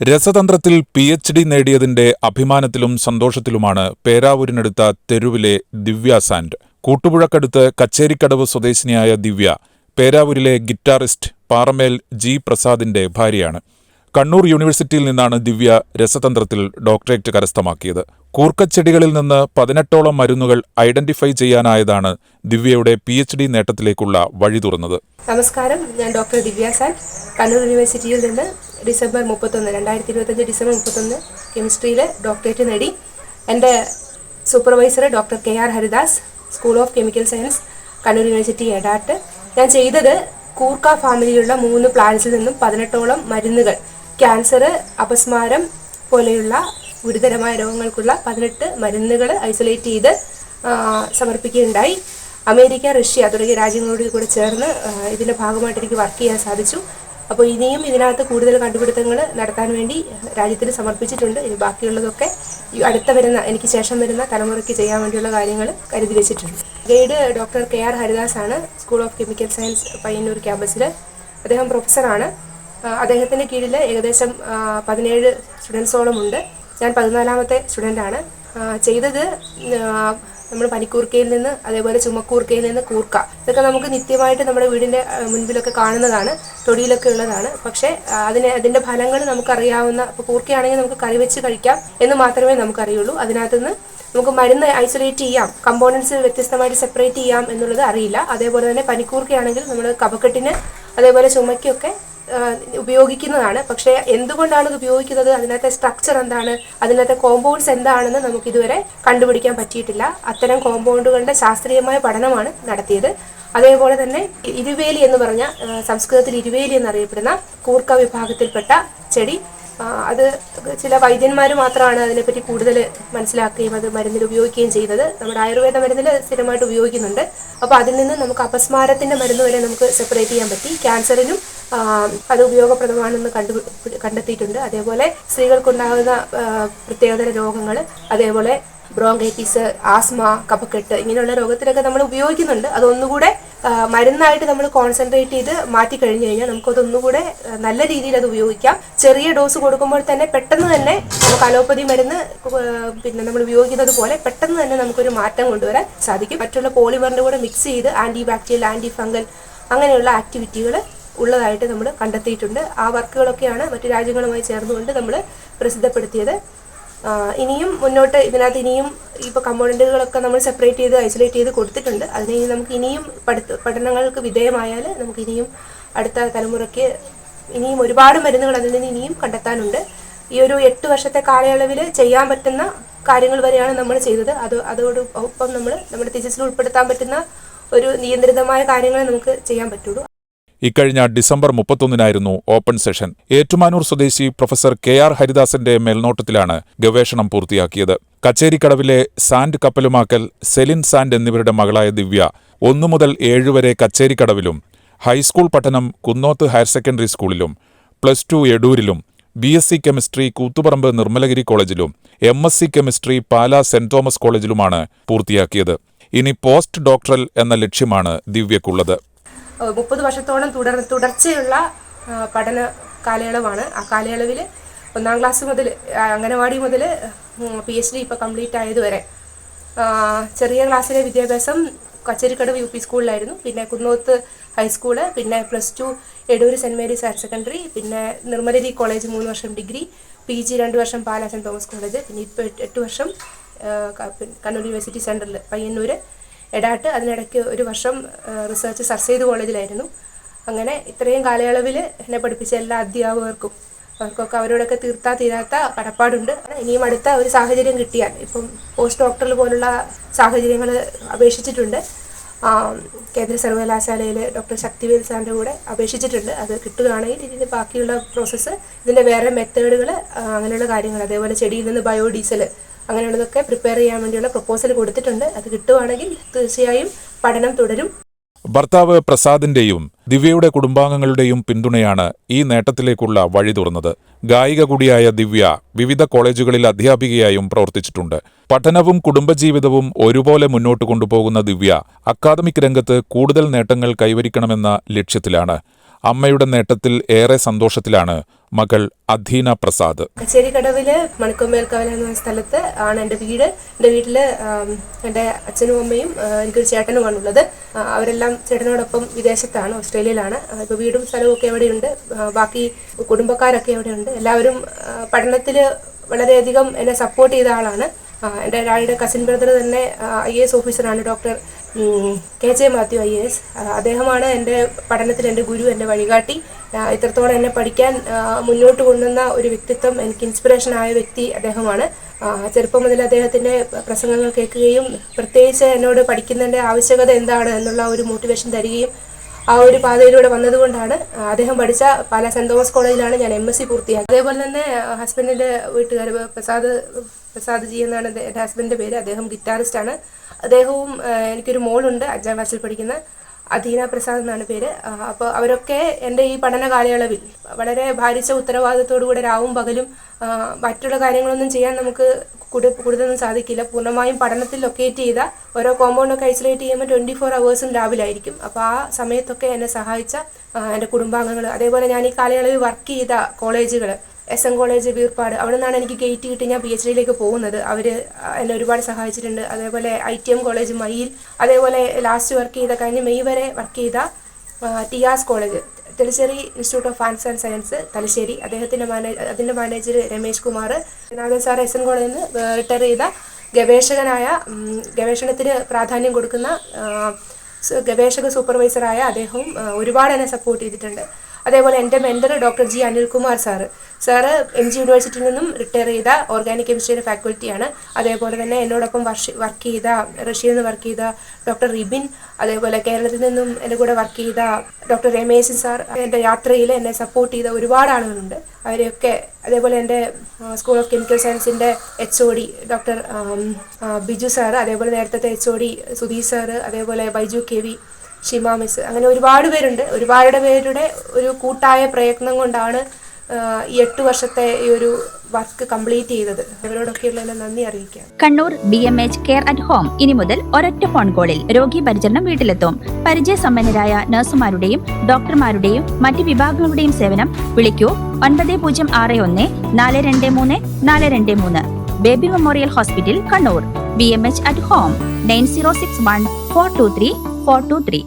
രസതന്ത്രത്തിൽ P H D നേടിയതിന്റെ അഭിമാനത്തിലും സന്തോഷത്തിലുമാണ് പേരാവൂരിനടുത്ത തെരുവിലെ ദിവ്യ സാൻഡ്. കൂട്ടുപുഴക്കടുത്ത് കച്ചേരിക്കടവ് സ്വദേശിനിയായ ദിവ്യ പേരാവൂരിലെ ഗിറ്റാറിസ്റ്റ് പാറമേൽ ജി പ്രസാദിന്റെ ഭാര്യയാണ്. കണ്ണൂർ യൂണിവേഴ്സിറ്റിയിൽ നിന്നാണ് ദിവ്യ രസതന്ത്രത്തിൽ ഡോക്ടറേറ്റ് കരസ്ഥമാക്കിയത്. കൂർക്കച്ചെടികളിൽ നിന്ന് പതിനെട്ടോളം മരുന്നുകൾ ഐഡന്റിഫൈ ചെയ്യാനായതാണ് ദിവ്യയുടെ പി എച്ച് ഡി നേട്ടത്തിലേക്കുള്ള വഴി തുറന്നത്. നമസ്കാരം ഞാൻ ഡോക്ടർ ദിവ്യ സാൻ. കണ്ണൂർ യൂണിവേഴ്സിറ്റിയിൽ നിന്ന് ഡിസംബർ മുപ്പത്തൊന്ന് രണ്ടായിരത്തി ഇരുപത്തഞ്ച് ഡിസംബർ മുപ്പത്തൊന്ന് കെമിസ്ട്രിയിൽ ഡോക്ടറേറ്റ് നേടി. എന്റെ supervisor doctor K R Haridas school of chemical science Kannur university Edat. ഞാൻ ചെയ്തത് കൂർക്ക ഫാമിലിയിലുള്ള മൂന്ന് പ്ലാന്റ്സിൽ നിന്നും പതിനെട്ടോളം മരുന്നുകൾ ക്യാൻസർ അപസ്മാരം പോലെയുള്ള ഗുരുതരമായ രോഗങ്ങൾക്കുള്ള പതിനെട്ട് മരുന്നുകൾ ഐസൊലേറ്റ് ചെയ്ത് സമർപ്പിക്കുകയുണ്ടായി. അമേരിക്ക റഷ്യ തുടങ്ങിയ രാജ്യങ്ങളോട് കൂടെ ചേർന്ന് ഇതിന്റെ ഭാഗമായിട്ട് എനിക്ക് വർക്ക് ചെയ്യാൻ സാധിച്ചു. അപ്പോൾ ഇനിയും ഇതിനകത്ത് കൂടുതൽ കണ്ടുപിടുത്തങ്ങൾ നടത്താൻ വേണ്ടി രാജ്യത്തിന് സമർപ്പിച്ചിട്ടുണ്ട്. ഇനി ബാക്കിയുള്ളതൊക്കെ അടുത്ത വരുന്ന എനിക്ക് ശേഷം വരുന്ന തലമുറയ്ക്ക് ചെയ്യാൻ വേണ്ടിയുള്ള കാര്യങ്ങൾ കരുതി വെച്ചിട്ടുണ്ട്. Guide doctor K R Haridas ആണ് school of chemical science Payyanur ക്യാമ്പസിൽ അദ്ദേഹം പ്രൊഫസറാണ്. ആ, അദ്ദേഹത്തിന്റെ കീഴിൽ ഏകദേശം പതിനേഴ് സ്റ്റുഡൻസോളം ഉണ്ട്. ഞാൻ പതിനാലാമത്തെ സ്റ്റുഡന്റാണ്. ചെയ്തത് നമ്മൾ പനിക്കൂർക്കയിൽ നിന്ന് അതേപോലെ ചുമക്കൂർക്കയിൽ നിന്ന് കൂർക്ക. ഇതൊക്കെ നമുക്ക് നിത്യമായിട്ട് നമ്മുടെ വീടിന്റെ മുൻപിലൊക്കെ കാണുന്നതാണ് തൊടിയിലൊക്കെ ഉള്ളതാണ്. പക്ഷേ അതിനെ അതിന്റെ ഫലങ്ങൾ നമുക്കറിയാവുന്ന ഇപ്പോൾ കൂർക്കയാണെങ്കിൽ നമുക്ക് കറി വെച്ച് കഴിക്കാം എന്ന് മാത്രമേ നമുക്കറിയുള്ളൂ. അതിനകത്തുനിന്ന് നമുക്ക് മരുന്ന് ഐസൊലേറ്റ് ചെയ്യാം കമ്പോണൻസ് വ്യത്യസ്തമായിട്ട് സെപ്പറേറ്റ് ചെയ്യാം എന്നുള്ളത് അറിയില്ല. അതേപോലെ തന്നെ പനിക്കൂർക്കയാണെങ്കിൽ നമ്മൾ കഫക്കെട്ടിന് അതേപോലെ ചുമയ്ക്കൊക്കെ ഉപയോഗിക്കുന്നതാണ്. പക്ഷെ എന്തുകൊണ്ടാണ് ഇത് ഉപയോഗിക്കുന്നത്? അതിനകത്തെ സ്ട്രക്ചർ എന്താണ്? അതിനകത്തെ കോമ്പൗണ്ട്സ് എന്താണെന്ന് നമുക്ക് ഇതുവരെ കണ്ടുപിടിക്കാൻ പറ്റിയിട്ടില്ല. അത്തരം കോമ്പൗണ്ടുകളുടെ ശാസ്ത്രീയമായ പഠനമാണ് നടത്തിയത്. അതേപോലെ തന്നെ ഇരുവേലി എന്ന് പറഞ്ഞ സംസ്കൃതത്തിൽ ഇരുവേലി എന്നറിയപ്പെടുന്ന കൂർക്ക വിഭാഗത്തിൽപ്പെട്ട ചെടി അത് ചില വൈദ്യന്മാർ മാത്രമാണ് അതിനെപ്പറ്റി കൂടുതൽ മനസ്സിലാക്കുകയും അത് മരുന്നിൽ ഉപയോഗിക്കുകയും ചെയ്യുന്നത് നമ്മുടെ ആയുർവേദ മരുന്നിൽ സ്ഥിരമായിട്ട് ഉപയോഗിക്കുന്നുണ്ട്. അപ്പോൾ അതിൽ നിന്ന് നമുക്ക് അപസ്മാരത്തിന്റെ മരുന്ന് വരെ നമുക്ക് സെപ്പറേറ്റ് ചെയ്യാൻ പറ്റി. ക്യാൻസറിനും അത് ഉപയോഗപ്രദമാണെന്ന് കണ്ടു കണ്ടെത്തിയിട്ടുണ്ട്. അതേപോലെ സ്ത്രീകൾക്കുണ്ടാകുന്ന പ്രത്യേകതര രോഗങ്ങൾ അതേപോലെ ബ്രോങ്കൈറ്റിസ് ആസ്മ കഫക്കെട്ട് ഇങ്ങനെയുള്ള രോഗത്തിനൊക്കെ നമ്മൾ ഉപയോഗിക്കുന്നുണ്ട്. അതൊന്നുകൂടെ മരുന്നായിട്ട് നമ്മൾ കോൺസെൻട്രേറ്റ് ചെയ്ത് മാറ്റി കഴിഞ്ഞു കഴിഞ്ഞാൽ നമുക്കതൊന്നുകൂടെ നല്ല രീതിയിൽ അത് ഉപയോഗിക്കാം. ചെറിയ ഡോസ് കൊടുക്കുമ്പോൾ തന്നെ പെട്ടെന്ന് തന്നെ നമുക്ക് അലോപ്പതി മരുന്ന് പിന്നെ നമ്മൾ ഉപയോഗിക്കുന്നത് പോലെ പെട്ടെന്ന് തന്നെ നമുക്കൊരു മാറ്റം കൊണ്ടുവരാൻ സാധിക്കും. മറ്റുള്ള പോളിമറിന്റെ കൂടെ മിക്സ് ചെയ്ത് ആന്റി ബാക്ടീരിയൽ ആന്റി ഫംഗൽ അങ്ങനെയുള്ള ആക്ടിവിറ്റികൾ ഉള്ളതായിട്ട് നമ്മൾ കണ്ടെത്തിയിട്ടുണ്ട്. ആ വർക്കുകളൊക്കെയാണ് മറ്റു രാജ്യങ്ങളുമായി ചേർന്നുകൊണ്ട് നമ്മൾ പ്രസിദ്ധപ്പെടുത്തിയത്. ഇനിയും മുന്നോട്ട് ഇതിനകത്ത് ഇനിയും ഇപ്പോൾ കമ്പോണന്റുകളൊക്കെ നമ്മൾ സെപ്പറേറ്റ് ചെയ്ത് ഐസൊലേറ്റ് ചെയ്ത് കൊടുത്തിട്ടുണ്ട്. അതിന് ഇനി നമുക്ക് ഇനിയും പഠിത്ത പഠനങ്ങൾക്ക് വിധേയമായാൽ നമുക്ക് ഇനിയും അടുത്ത തലമുറയ്ക്ക് ഇനിയും ഒരുപാട് മരുന്നുകൾ അതിൽ നിന്ന് ഇനിയും കണ്ടെത്താനുണ്ട്. ഈ ഒരു എട്ട് വർഷത്തെ കാലയളവിൽ ചെയ്യാൻ പറ്റുന്ന കാര്യങ്ങൾ വരെയാണ് നമ്മൾ ചെയ്തത്. അത് അതോട് ഒപ്പം നമ്മൾ നമ്മുടെ തിരിച്ചിൽ ഉൾപ്പെടുത്താൻ പറ്റുന്ന ഒരു നിയന്ത്രിതമായ കാര്യങ്ങളെ നമുക്ക് ചെയ്യാൻ പറ്റുള്ളൂ. ഇക്കഴിഞ്ഞ ഡിസംബർ മുപ്പത്തൊന്നിനായിരുന്നു ഓപ്പൺ സെഷൻ. ഏറ്റുമാനൂർ സ്വദേശി പ്രൊഫസർ കെ ആർ ഹരിദാസന്റെ മേൽനോട്ടത്തിലാണ് ഗവേഷണം പൂർത്തിയാക്കിയത്. കച്ചേരിക്കടവിലെ സാൻഡ് കപ്പലുമാക്കൽ സെലിൻ സാൻഡ് എന്നിവരുടെ മകളായ ദിവ്യ ഒന്നു മുതൽ ഏഴുവരെ കച്ചേരിക്കടവിലും ഹൈസ്കൂൾ പഠനം കുന്നോത്ത് ഹയർ സെക്കൻഡറി സ്കൂളിലും പ്ലസ് ടു എടൂരിലും B S C chemistry Koothuparamba Nirmalagiri കോളേജിലും M S C chemistry Pala saint Thomas കോളേജിലുമാണ് പൂർത്തിയാക്കിയത്. ഇനി പോസ്റ്റ് ഡോക്ടറൽ എന്ന ലക്ഷ്യമാണ് ദിവ്യക്കുള്ളത്. മുപ്പത് വർഷത്തോളം തുടർ തുടർച്ചയുള്ള പഠന കാലയളവാണ്. ആ കാലയളവിൽ ഒന്നാം ക്ലാസ് മുതൽ അംഗനവാടി മുതൽ പി എച്ച് ഡി ഇപ്പോൾ കംപ്ലീറ്റ് ആയതുവരെ ചെറിയ ക്ലാസ്സിലെ വിദ്യാഭ്യാസം കച്ചേരിക്കടവ് യു പി സ്കൂളിലായിരുന്നു. പിന്നെ കുന്നോത്ത് ഹൈസ്കൂൾ പിന്നെ plus two Edoor saint Mary's higher secondary പിന്നെ നിർമ്മലരി കോളേജ് മൂന്ന് വർഷം ഡിഗ്രി പി ജി രണ്ട് വർഷം പാലാ സെന്റ് തോമസ് കോളേജ് പിന്നെ ഇപ്പോൾ എട്ട് വർഷം കണ്ണൂർ യൂണിവേഴ്സിറ്റി സെന്ററിൽ പയ്യന്നൂർ എടാട്ട് അതിനിടയ്ക്ക് ഒരു വർഷം റിസർച്ച് സർസെയ്ത് കോളേജിലായിരുന്നു. അങ്ങനെ ഇത്രയും കാലയളവിൽ എന്നെ പഠിപ്പിച്ച എല്ലാ അധ്യാപകർക്കും അവർക്കൊക്കെ അവരോടൊക്കെ തീർത്താ തീരാത്ത കടപ്പാടുണ്ട്. ഇനിയും അടുത്ത ഒരു സാഹചര്യം കിട്ടിയാൽ ഇപ്പം പോസ്റ്റ് ഡോക്ടറൽ പോലുള്ള സാഹചര്യങ്ങൾ അപേക്ഷിച്ചിട്ടുണ്ട്. കേന്ദ്ര സർവകലാശാലയിൽ ഡോക്ടർ ശക്തിവേൽ സാറിന്റെ കൂടെ അപേക്ഷിച്ചിട്ടുണ്ട്. അത് കിട്ടുകയാണെങ്കിൽ ഇതിന്റെ ബാക്കിയുള്ള പ്രോസസ്സ് ഇതിന്റെ വേറെ മെത്തേഡുകൾ അങ്ങനെയുള്ള കാര്യങ്ങൾ അതേപോലെ ചെടിയിൽ നിന്ന് ബയോഡീസൽ അങ്ങനെയുള്ളതൊക്കെ പ്രിപ്പയർ ചെയ്യാൻ വേണ്ടിയുള്ള പ്രപ്പോസൽ കൊടുത്തിട്ടുണ്ട്. അത് കിട്ടുവാണെങ്കിൽ തീർച്ചയായും പഠനം തുടരും. ഭർത്താവ് പ്രസാദിന്റെയും ദിവ്യയുടെ കുടുംബാംഗങ്ങളുടെയും പിന്തുണയാണ് ഈ നേട്ടത്തിലേക്കുള്ള വഴി തുറന്നത്. ഗായിക കൂടിയായ ദിവ്യ വിവിധ കോളേജുകളിൽ അധ്യാപികയായും പ്രവർത്തിച്ചിട്ടുണ്ട്. പഠനവും കുടുംബജീവിതവും ഒരുപോലെ മുന്നോട്ട് കൊണ്ടുപോകുന്ന ദിവ്യ അക്കാദമിക് രംഗത്ത് കൂടുതൽ നേട്ടങ്ങൾ കൈവരിക്കണമെന്ന ലക്ഷ്യത്തിലാണ്. അമ്മയുടെ നേട്ടത്തിൽ ഏറെ സന്തോഷത്തിലാണ് മകൾ അധീന പ്രസാദ്. കച്ചേരിക്കടവിൽ മണിക്കൊമ്പേൽക്കവല എന്ന സ്ഥലത്ത് ആണ് എന്റെ വീട്. എന്റെ വീട്ടിൽ എന്റെ അച്ഛനും അമ്മയും എനിക്കൊരു ചേട്ടനുമാണുള്ളത് ഉള്ളത്. അവരെല്ലാം ചേട്ടനോടൊപ്പം വിദേശത്താണ് ഓസ്ട്രേലിയയിലാണ്. ഇപ്പൊ വീടും സ്ഥലവും ഒക്കെ എവിടെയുണ്ട് ബാക്കി കുടുംബക്കാരൊക്കെ എവിടെയുണ്ട് എല്ലാവരും പഠനത്തിൽ വളരെയധികം എന്നെ സപ്പോർട്ട് ചെയ്ത ആളാണ്. എന്റെ ഡാഡിയുടെ കസിൻ ബ്രദർ തന്നെ ഐ എ എസ് ഓഫീസറാണ് doctor K J Mathew I A S അദ്ദേഹമാണ് എന്റെ പഠനത്തിൽ എന്റെ ഗുരു എന്റെ വഴികാട്ടി. ഇത്രത്തോളം എന്നെ പഠിക്കാൻ മുന്നോട്ട് കൊണ്ടുവന്ന ഒരു വ്യക്തിത്വം എനിക്ക് ഇൻസ്പിറേഷൻ ആയ വ്യക്തി അദ്ദേഹമാണ്. ചെറുപ്പം മുതൽ അദ്ദേഹത്തിന്റെ പ്രസംഗങ്ങൾ കേൾക്കുകയും പ്രത്യേകിച്ച് എന്നോട് പഠിക്കുന്നതിന്റെ ആവശ്യകത എന്താണ് എന്നുള്ള ഒരു മോട്ടിവേഷൻ തരികയും ആ ഒരു പാതയിലൂടെ വന്നതുകൊണ്ടാണ് അദ്ദേഹം പഠിച്ച പാല സെന്റ് തോമസ് കോളേജിലാണ് ഞാൻ എം എസ് സി പൂർത്തിയാക്കിയത്. അതേപോലെ തന്നെ ഹസ്ബൻഡിന്റെ വീട്ടുകാർ പ്രസാദ് പ്രസാദ് ജി എന്നാണ് എന്റെ ഹസ്ബൻഡിന്റെ പേര് അദ്ദേഹം ഗിറ്റാറിസ്റ്റ് ആണ്. അദ്ദേഹവും എനിക്കൊരു മോളുണ്ട് അഞ്ചാം ക്ലാസ്സിൽ പഠിക്കുന്ന അധീന പ്രസാദ് എന്നാണ് പേര്. അപ്പോൾ അവരൊക്കെ എന്റെ ഈ പഠന കാലയളവിൽ വളരെ ഭാരിച്ച ഉത്തരവാദിത്തോടുകൂടെ രാവും പകലും മറ്റുള്ള കാര്യങ്ങളൊന്നും ചെയ്യാൻ നമുക്ക് കൂടുതലൊന്നും സാധിക്കില്ല. പൂർണമായും പഠനത്തിൽ ലൊക്കേറ്റ് ചെയ്ത ഓരോ കോമ്പൗണ്ടൊക്കെ ഐസൊലേറ്റ് ചെയ്യുമ്പോൾ ട്വന്റി ഫോർ അവേഴ്സും ലാബിലായിരിക്കും അപ്പോൾ ആ സമയത്തൊക്കെ എന്നെ സഹായിച്ച എന്റെ കുടുംബാംഗങ്ങൾ അതേപോലെ ഞാൻ ഈ കാലയളവിൽ വർക്ക് ചെയ്ത കോളേജുകൾ എസ് എൻ കോളേജ് വീർപ്പാട് അവിടെ നിന്നാണ് എനിക്ക് ഗേറ്റ് കിട്ടി. ഞാൻ പി എച്ച് ഡിയിലേക്ക് പോകുന്നത്. അവർ എന്നെ ഒരുപാട് സഹായിച്ചിട്ടുണ്ട്. അതേപോലെ ഐ ടി എം കോളേജ് മയിൽ അതേപോലെ ലാസ്റ്റ് വർക്ക് ചെയ്ത കഴിഞ്ഞ് മെയ് വരെ വർക്ക് ചെയ്ത T as college Thalassery institute of arts and science Thalassery. അദ്ദേഹത്തിന്റെ മാനേജ് അതിന്റെ മാനേജർ രമേശ് കുമാർ. നാഥൻ സാർ എസ് എൻ കോളേജിൽ നിന്ന് റിട്ടയർ ചെയ്ത ഗവേഷകനായ ഗവേഷണത്തിന് പ്രാധാന്യം കൊടുക്കുന്ന ഗവേഷക സൂപ്പർവൈസറായ അദ്ദേഹവും ഒരുപാട് എന്നെ സപ്പോർട്ട് ചെയ്തിട്ടുണ്ട്. അതേപോലെ എന്റെ mentor doctor G Anilkumar sir sir M G യൂണിവേഴ്സിറ്റിയിൽ നിന്നും റിട്ടയർ ചെയ്ത ഓർഗാനിക് കെമിസ്ട്രിയുടെ ഫാക്കൽറ്റിയാണ് അതേപോലെ തന്നെ എന്നോടൊപ്പം വർഷ വർക്ക് ചെയ്ത റഷ്യയിൽ നിന്ന് വർക്ക് ചെയ്ത ഡോക്ടർ റിബിൻ അതേപോലെ കേരളത്തിൽ നിന്നും എന്റെ കൂടെ വർക്ക് ചെയ്ത ഡോക്ടർ രമേശൻ സാർ എന്റെ യാത്രയിൽ എന്നെ സപ്പോർട്ട് ചെയ്ത ഒരുപാട് ആളുകളുണ്ട്. അവരെയൊക്കെ അതേപോലെ എന്റെ സ്കൂൾ ഓഫ് കെമിക്കൽ സയൻസിന്റെ H O D doctor Biju sir അതേപോലെ നേരത്തെ H O D Sudheesh sir അതേപോലെ Baiju K V Shima miss. അങ്ങനെ ഒരുപാട് പേരുണ്ട്. ഒരുപാട് പേരുടെ ഒരു കൂട്ടായ പ്രയത്നം കൊണ്ടാണ് ഈ എട്ട് വർഷത്തെ ഈ ഒരു വർക്ക് കംപ്ലീറ്റ് ചെയ്തത്. അവരോടൊക്കെയുള്ള നന്ദി അറിയിക്കാം Kannur B M H care at home ഇനി മുതൽ ഒരൊറ്റ ഫോൺ കോളിൽ രോഗി പരിചരണം വീട്ടിലെത്തും. പരിചയസമ്പന്നരായ നഴ്സുമാരുടെയും ഡോക്ടർമാരുടെയും മറ്റ് വിഭാഗങ്ങളുടെയും സേവനം വിളിക്കൂ. ഒൻപത് പൂജ്യം ആറ് ഒന്ന് നാല് രണ്ട് മൂന്ന് നാല് രണ്ട് മൂന്ന്. Baby memorial hospital Kannur. B M H at home nine zero six one four two three four two three.